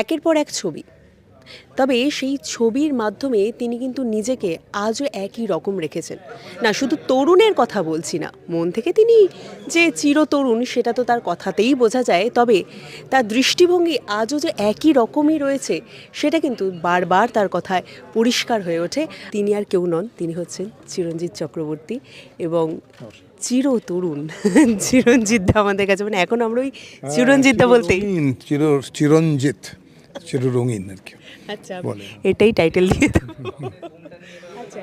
একের পর এক ছবি। তবে সেই ছবির মাধ্যমে তিনি কিন্তু নিজেকে আজও একই রকম রেখেছেন। না শুধু তরুণের কথা বলছি না মন থেকে তিনি যে চিরতরুণ সেটা তো তার কথাতেই বোঝা যায় তবে তার দৃষ্টিভঙ্গি আজও যে একই রকমই রয়েছে সেটা কিন্তু বারবার তার কথায় পরিষ্কার হয়ে ওঠে। তিনি আর কেউ নন তিনি হচ্ছেন চিরঞ্জিত চক্রবর্তী এবং চিরতরুণ। চিরঞ্জিত দা আমাদের কাছে মানে এখন আমরা ওই চিরঞ্জিত দা বলতেই চির চিরঞ্জিত। চিররঙিন আর কি। আচ্ছা বলে। এটাই টাইটেল দিয়ে আচ্ছা।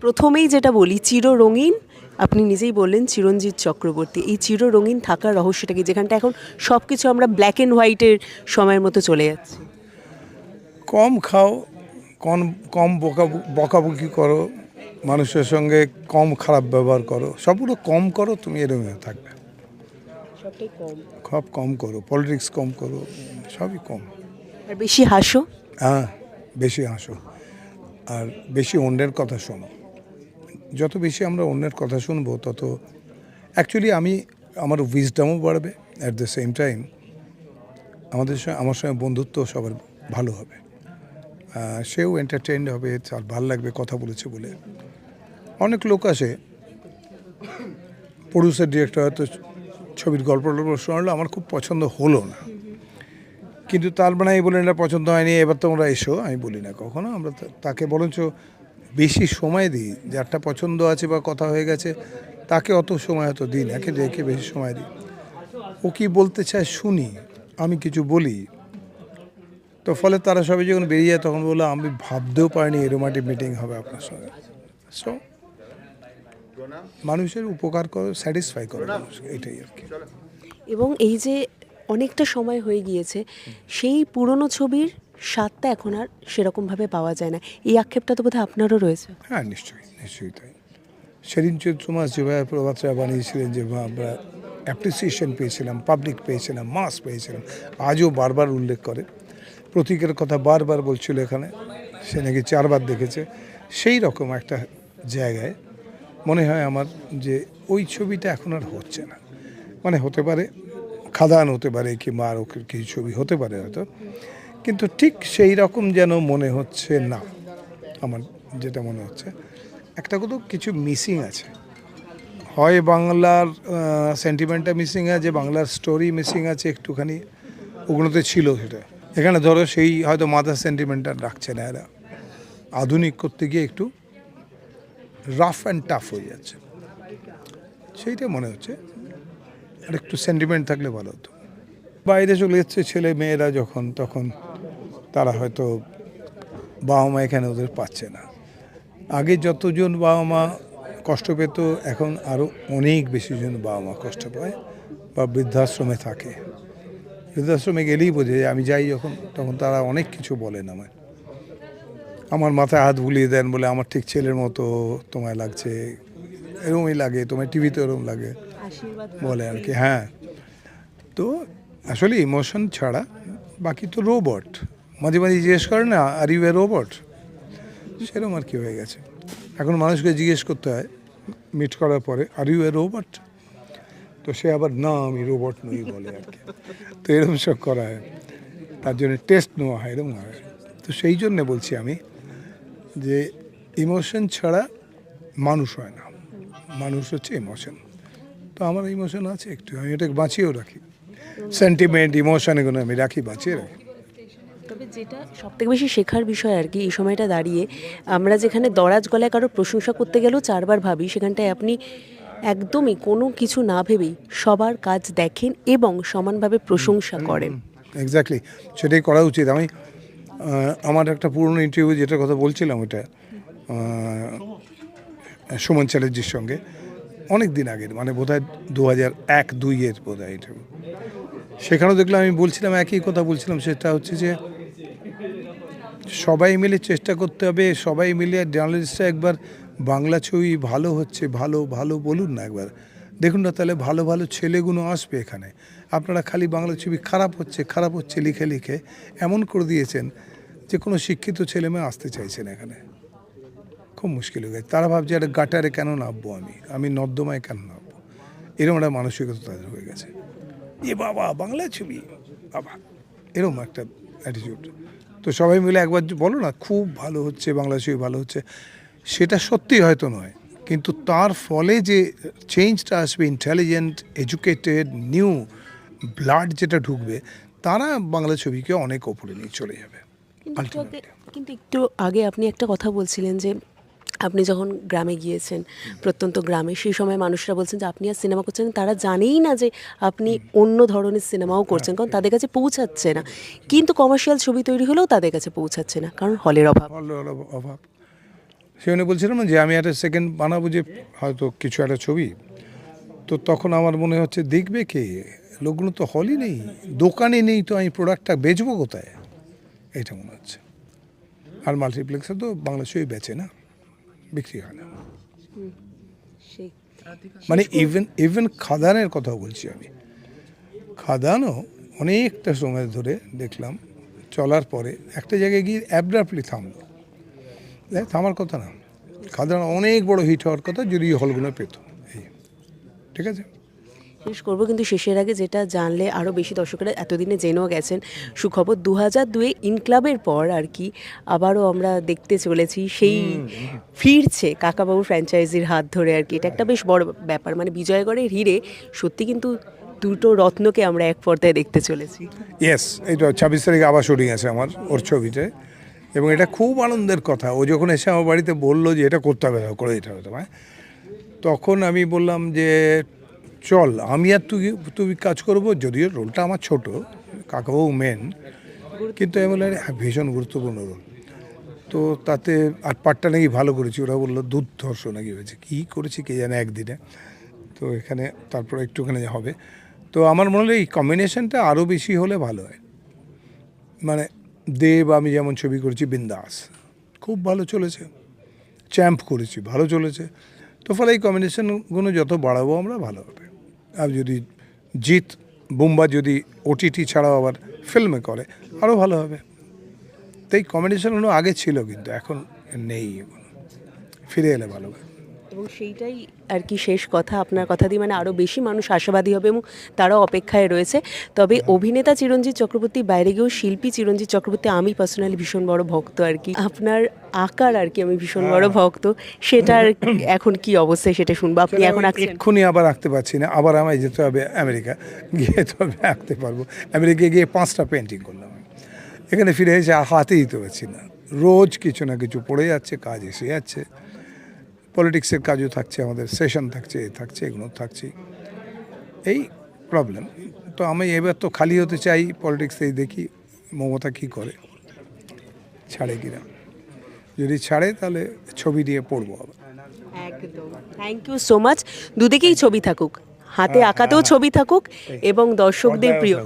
প্রথমেই যেটা বলি চির রঙিন আপনি নিজেই বললেন চিরঞ্জিত চক্রবর্তী। এই চির রঙিন থাকার রহস্যটা কি? যেখানটা এখন সব কিছু আমরা ব্ল্যাক অ্যান্ড হোয়াইটের সময়ের মতো চলে যাচ্ছি। কম খাও কম কম বকা বকাবকি করো মানুষের সঙ্গে কম খারাপ ব্যবহার করো। সবগুলো কম করো তুমি এরকম থাকবে। সবটাই কম। সব কম করো পলিটিক্স কম করো সবই কম। আর বেশি হাসো। হ্যাঁ বেশি হাসো। আর বেশি অন্যের কথা শোনো। যত বেশি আমরা অন্যের কথা শুনব, তত অ্যাকচুয়ালি আমি, আমার উইজডামও বাড়বে। অ্যাট দ্য সেম টাইম আমাদের সঙ্গে, আমার সঙ্গে বন্ধুত্ব সবার ভালো হবে। সেও এন্টারটেইনড হবে, তার ভালো লাগবে, কথা বলেছে বলে। অনেক লোক আসে। প্রডিউসার ডিরেক্টর হয়তো ছবির গল্প শোনালো, আমার খুব পছন্দ হলো না। কিন্তু তার মানে আমি বলি না পছন্দ হয়নি, এবার তোমরা এসো, আমি বলি না কখনো, আমরা তাকে বরঞ্চ বেশি সময় দিই, যারটা পছন্দ আছে বা কথা হয়ে গেছে, তাকে অত সময় হয়তো দিই না কিন্তু একে বেশি সময় দিই। ও কি বলতে চায় শুনি, আমি কিছু বলি। তো ফলে তারা সবাই যখন বেরিয়ে যায়, তখন বলল, আমি ভাবতেও পারিনি এরোমাটি মিটিং হবে আপনার সঙ্গে। সো মানুষের উপকার করো স্যাটিসফাই করো এটাই আর কি। এবং এই যে অনেকটা সময় হয়ে গিয়েছে, সেই পুরনো ছবির স্বাদটা এখন আর সেরকমভাবে পাওয়া যায় না। এই আক্ষেপটা তো বোধহয় আপনারও রয়েছে। হ্যাঁ নিশ্চয়ই নিশ্চয়ই তাই। সেদিন চৈত্র মাস যেভাবে প্রভাতরা বানিয়েছিলেন যেভাবে আমরা অ্যাপ্রিসিয়েশন পেয়েছিলাম পাবলিক পেয়েছিলাম মাস পেয়েছিলাম, আজও বারবার উল্লেখ করে। প্রতীকের কথা বারবার বলছিল এখানে, সে নাকি চারবার দেখেছে। সেই রকম একটা জায়গায় মনে হয় আমার যে ওই ছবিটা এখন আর হচ্ছে না। মানে হতে পারে খাদান হতে পারে কিংবা আরও কিছু ছবি হতে পারে হয়তো। কিন্তু ঠিক সেই রকম যেন মনে হচ্ছে না, আমার যেটা মনে হচ্ছে। একটা কোথাও কিছু মিসিং আছে। হয় বাংলার সেন্টিমেন্টটা মিসিং আছে, বাংলার স্টোরি মিসিং আছে, একটুখানি ওগুলোতে ছিল সেটা। এখানে ধরো সেই হয়তো মাদার সেন্টিমেন্টটা রাখছে না এরা। আধুনিক করতে গিয়ে একটু রাফ অ্যান্ড টাফ হয়ে যাচ্ছে। সেইটা মনে হচ্ছে। আর একটু সেন্টিমেন্ট থাকলে ভালো হতো। বাইরে চলে যাচ্ছে ছেলে মেয়েরা যখন, তখন তারা হয়তো বাবা মা এখানে ওদের পাচ্ছে না। আগে যতজন বাবা মা কষ্ট পেত, এখন আরও অনেক বেশি জন বাবা মা কষ্ট পায় বা বৃদ্ধাশ্রমে থাকে। বৃদ্ধাশ্রমে গেলেই বোঝে আমি যাই যখন, তখন তারা অনেক কিছু বলেন আমায়। আমার মাথায় হাত বুলিয়ে দেন বলে, আমার ঠিক ছেলের মতো তোমায় লাগছে এরকমই লাগে, তোমায় টিভিতে এরকম লাগে। বলে আর কি হ্যাঁ। তো আসলে ইমোশন ছাড়া বাকি তো রোবট। মাঝে মাঝে জিজ্ঞেস করে না আর ইউ এ রোবট সেরকম আর কি হয়ে গেছে। এখন মানুষকে জিজ্ঞেস করতে হয় মিট করার পরে আর ইউ এ রোবট তো সে আবার না আমি রোবট নই বলে আর কি। তো এরকম সব করা হয়। তার জন্য টেস্ট নেওয়া হয় এরকম হয়। তো সেই জন্যে বলছি আমি যে ইমোশন ছাড়া মানুষ হয় না। মানুষ হচ্ছে ইমোশন। তো আমার ইমোশন আছে একটু আমি এটাকে বাঁচিয়েও রাখি। সেন্টিমেন্ট ইমোশন এগুলো আমি রাখি বাঁচিয়ে রাখি। তবে যেটা সব থেকে বেশি শেখার বিষয় আর কি এই সময়টা দাঁড়িয়ে আমরা যেখানে দরাজ গলায় কারও প্রশংসা করতে গেলেও চারবার ভাবি সেখানটায় আপনি একদমই কোনো কিছু না ভেবেই সবার কাজ দেখেন এবং সমানভাবে প্রশংসা করেন। এক্স্যাক্টলি সেটাই করা উচিত। আমি আমার একটা পুরনো ইন্টারভিউ যেটার কথা বলছিলাম ওটা সুমন চ্যাটার্জির সঙ্গে। অনেক দিন আগের মানে বোধহয় দু হাজার এক দুইয়ের বোধ হয় ইন্টারভিউ সেখানেও দেখলাম আমি বলছিলাম, একই কথা বলছিলাম, সেটা হচ্ছে যে সবাই মিলে চেষ্টা করতে হবে, সবাই মিলে জার্নালিস্টরা একবার বাংলা ছবি ভালো হচ্ছে, ভালো ভালো বলুন না একবার। দেখুন না তাহলে ভালো ভালো ছেলেগুলো আসবে এখানে। আপনারা খালি বাংলা ছবি খারাপ হচ্ছে খারাপ হচ্ছে লিখে লিখে এমন করে দিয়েছেন যে কোনো শিক্ষিত ছেলে মেয়ে আসতে চাইছেন এখানে। খুব মুশকিল হয়ে গেছে। তারা ভাবছে একটা গাটারে কেন নামবো আমি? আমি নর্দমায় কেন নামবো এরকম একটা মানসিকতা তাদের হয়ে গেছে। এ বাবা বাংলা ছবি? বাবা এরকম একটা অ্যাটিটিউড তো সবাই মিলে একবার বলো না খুব ভালো হচ্ছে বাংলা ছবি ভালো হচ্ছে। সেটা সত্যি হয়তো নয় কিন্তু তার ফলে যে চেঞ্জটা আসবে ইন্টেলিজেন্ট এডুকেটেড নিউ ব্লাড যেটা ঢুকবে তারা বাংলা ছবিকে অনেক ওপরে নিয়ে চলে যাবে কিন্তু একটু আগে- কিন্তু একটু আগে আপনি একটা কথা বলছিলেন যে আপনি যখন গ্রামে গিয়েছেন, প্রত্যন্ত গ্রামে, সেই সময় মানুষরা বলছেন যে, আপনি আর সিনেমা করছেন তারা জানেই না যে, আপনি অন্য ধরনের সিনেমাও করছেন, কারণ তাদের কাছে পৌঁছাচ্ছে না। কিন্তু কমার্শিয়াল ছবি তৈরি হলেও তাদের কাছে পৌঁছাচ্ছে না, কারণ হলের অভাব। অভাব সেখানে বলছিলাম যে, আমি একটা সেকেন্ড বানাবো যে, হয়তো কিছু একটা ছবি। তো তখন আমার মনে হচ্ছে, দেখবে কে? লোকগুলো তো হলই নেই। দোকানে নেই তো আমি প্রোডাক্টটা বেচবো কোথায়? এটা মনে হচ্ছে। আর মাল্টিপ্লেক্সে তো বাংলা ছবি বেচে না। বিক্রি হয় না। মানে ইভেন ইভেন খাদানের কথা বলছি আমি। খাদানও অনেকটা সময় ধরে দেখলাম চলার পরে একটা জায়গায় গিয়ে অ্যাবডাপলি থামলো। দেখ থামার কথা না। খাদান অনেক বড় হিট হওয়ার কথা যদি হলগুলো পেত। এই ঠিক আছে? শেষ করব কিন্তু শেষের আগে যেটা জানলে আরও বেশি দর্শকেরা এতদিনে জেনেও গেছেন সুখবর দু হাজার দুয়ে ইনক্লাবের পর আর কি আবারও আমরা দেখতে চলেছি সেই ফিরছে কাকাবাবু ফ্র্যাঞ্চাইজির হাত ধরে আর কি। এটা একটা বেশ বড় ব্যাপার মানে বিজয়গড়ের হিরে সত্যি কিন্তু দুটো রত্নকে আমরা এক পর্দায় দেখতে চলেছি। ইয়েস এইটা ছাব্বিশ তারিখে আবার শুটিং আছে আমার ওর ছবিতে। এবং এটা খুব আনন্দের কথা ও যখন এসে আমার বাড়িতে বলল যে এটা করতে হবে করে দিতে হবে তোমায় তখন আমি বললাম যে চল, আমি আর তুই তুই কাজ করব, যদিও রোলটা আমার ছোট কাকাবাবু মেন কিন্তু আমি বললাম ভীষণ গুরুত্বপূর্ণ রোল। তো তাতে আর পাটটা নাকি ভালো করেছি, ওরা বলল দুর্ধর্ষ নাকি হয়েছে। কী করেছি কে জানে একদিনে। তো এখানে তারপরে একটুখানি হবে। তো আমার মনে হলো এই কম্বিনেশনটা আরও বেশি হলে ভালো হয়। মানে দেব আমি যেমন ছবি করেছি, বিন্দাস। খুব ভালো চলেছে। চ্যাম্প করেছি, ভালো চলেছে। তো ফলে এই কম্বিনেশনগুলো যত বাড়াবো আমরা, ভালো হবে। আর যদি জিৎ বুম্বা যদি ওটিটি ছাড়াও আবার ফিল্মে করে আরও ভালো হবে। তাই কম্বিনেশনগুলো আগে ছিল কিন্তু এখন নেই। ফিরে এলে ভালো হবে। এবং সেইটাই আর কি শেষ কথা। আপনার কথা দিয়ে মানে আরও বেশি মানুষ আশাবাদী হবে এবং তারাও অপেক্ষায় রয়েছে। তবে অভিনেতা চিরঞ্জিত চক্রবর্তী বাইরে গিয়েও শিল্পী চিরঞ্জিত চক্রবর্তী আমি পার্সোনালি ভীষণ বড় ভক্ত আর কি। আপনার আঁকার আর কি আমি ভীষণ বড় ভক্ত। সেটার এখন কি অবস্থায় সেটা শুনব। আপনি এখন এক্ষুনি আবার আঁকতে পারছি না। আবার আমায় যেতে হবে আমেরিকা। গিয়ে তবে আঁকতে পারব। আমেরিকায় গিয়ে পাঁচটা পেন্টিং করলাম এখানে ফিরে এসে আর হাতে দিতে পারছি না। রোজ কিছু না কিছু পড়ে যাচ্ছে কাজ এসে যাচ্ছে। পলিটিক্সের কাজও থাকছে, আমাদের সেশন থাকছে থাকছে, এগুলো থাকছে। এই প্রবলেম তো আমি এবার তো খালি হতে চাই পলিটিক্সেই দেখি মমতা কি করে। ছাড়ে কিনা। যদি ছাড়ে তাহলে ছবি দিয়ে পড়ব আবার। একদম। থ্যাংক ইউ সো মাচ দুদিকেই ছবি থাকুক। হাতে আঁকাতেও ছবি থাকুক এবং দর্শকদের প্রিয়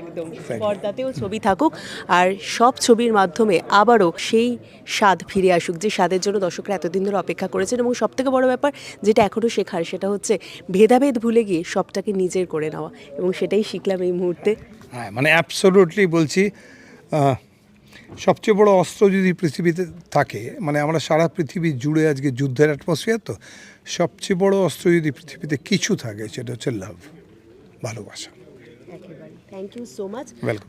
একদম. পর্দাতেও ছবি থাকুক। আর সব ছবির মাধ্যমে আবারও সেই স্বাদ ফিরে আসুক যে স্বাদের জন্য দর্শকরা এতদিন ধরে অপেক্ষা করেছেন। এবং সব থেকে বড় ব্যাপার যেটা এখনও শেখার সেটা হচ্ছে ভেদাভেদ ভুলে গিয়ে সবটাকে নিজের করে নেওয়া। এবং সেটাই শিখলাম এই মুহূর্তে। হ্যাঁ মানে অ্যাবসোলুটলি বলছি সবচেয়ে বড় অস্ত্র যদি পৃথিবীতে থাকে মানে আমরা সারা পৃথিবী জুড়ে আজকে যুদ্ধের অ্যাটমসফিয়ার তো সবচেয়ে বড় অস্ত্র যদি পৃথিবীতে কিছু থাকে সেটা হচ্ছে লাভ ভালোবাসা। থ্যাংক ইউ সো মাচ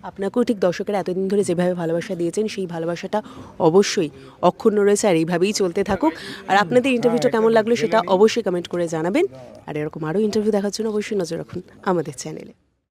আপনাকেও ঠিক দর্শকেরা এতদিন ধরে যেভাবে ভালোবাসা দিয়েছেন সেই ভালোবাসাটা অবশ্যই অক্ষুণ্ণ রয়েছে আর এইভাবেই চলতে থাকুক। আর আপনাদের ইন্টারভিউটা কেমন লাগল সেটা অবশ্যই কমেন্ট করে জানাবেন। আর এরকম আরও ইন্টারভিউ দেখার জন্য অবশ্যই নজর রাখুন আমাদের চ্যানেলে